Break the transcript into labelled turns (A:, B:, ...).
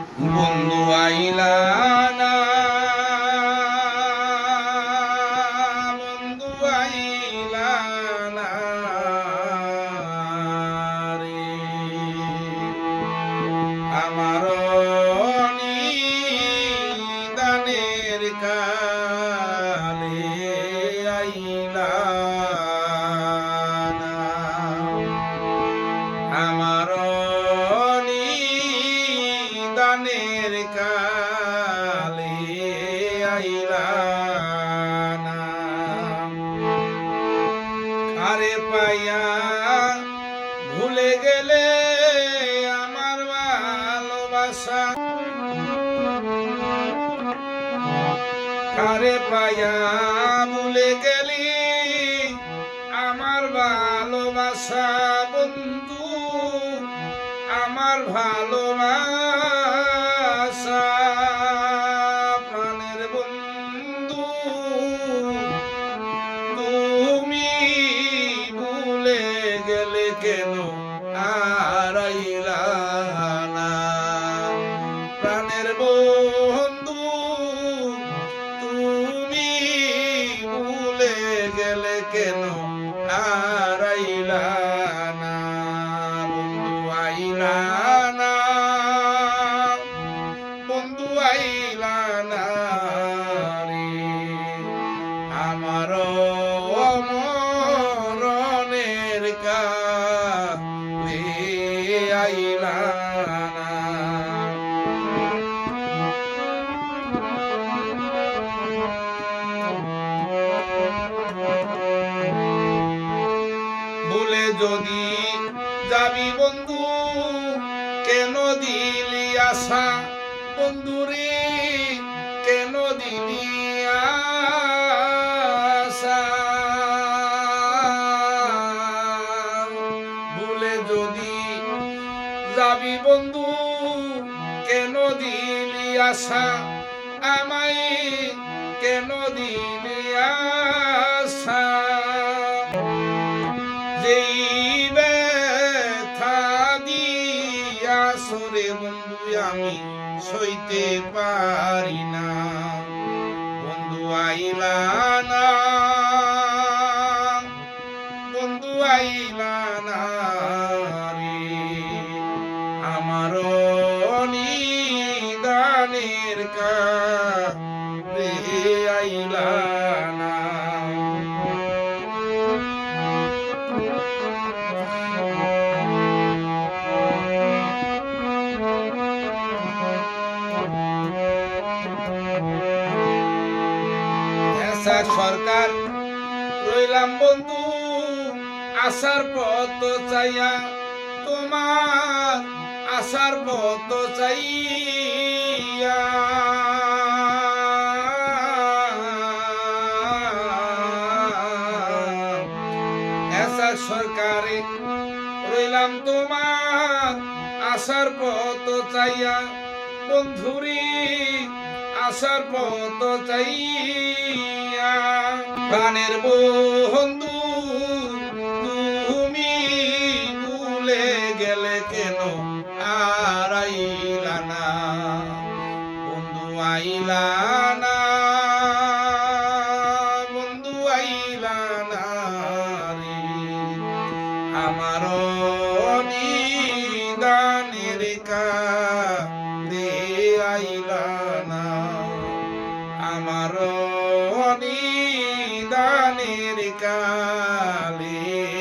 A: বন্ধু আইলা না। বন্ধু আইলা না রে। আমার দানের কালে ভুলে গেলে আমার ভালোবাসা। কারে পাইয়া ভুলে গেলি? আমার ভালোবাসা বন্ধু, আমার ভালোবাসা প্রাণের বন্ধু। আর আইলা না প্রাণের তুমি গেলে কেন? বন্ধু আইলা না বন্ধু আইলা না রে। আমার বলে যদি যাবি বন্ধু কেন দিলি আশা? বন্ধুরে কেন দিলি আশা? যাবি বন্ধু, কেন দিলি আশা? আমায় কেন দিলি আশা? যেই ব্যথা দিয়া সরে, বন্ধু, আমি সইতে পারি না। বন্ধু আইলা না। বন্ধু আইলা না। আইলা না। সরকার রইলাম বন্ধু আসার পথ চাইয়া তোমার আসার পথ চাইয়া। সরকারে রইলাম তোমার আসার পথ চাইয়া। বন্ধুরি আসার পথ চাইয়া। প্রাণের বন্ধু গেলে কেন? আর না। বন্ধু আইলা না। বন্ধু আইলা না রে। আমার নিদানের কারে আইলা না। আমার নিদানের কালে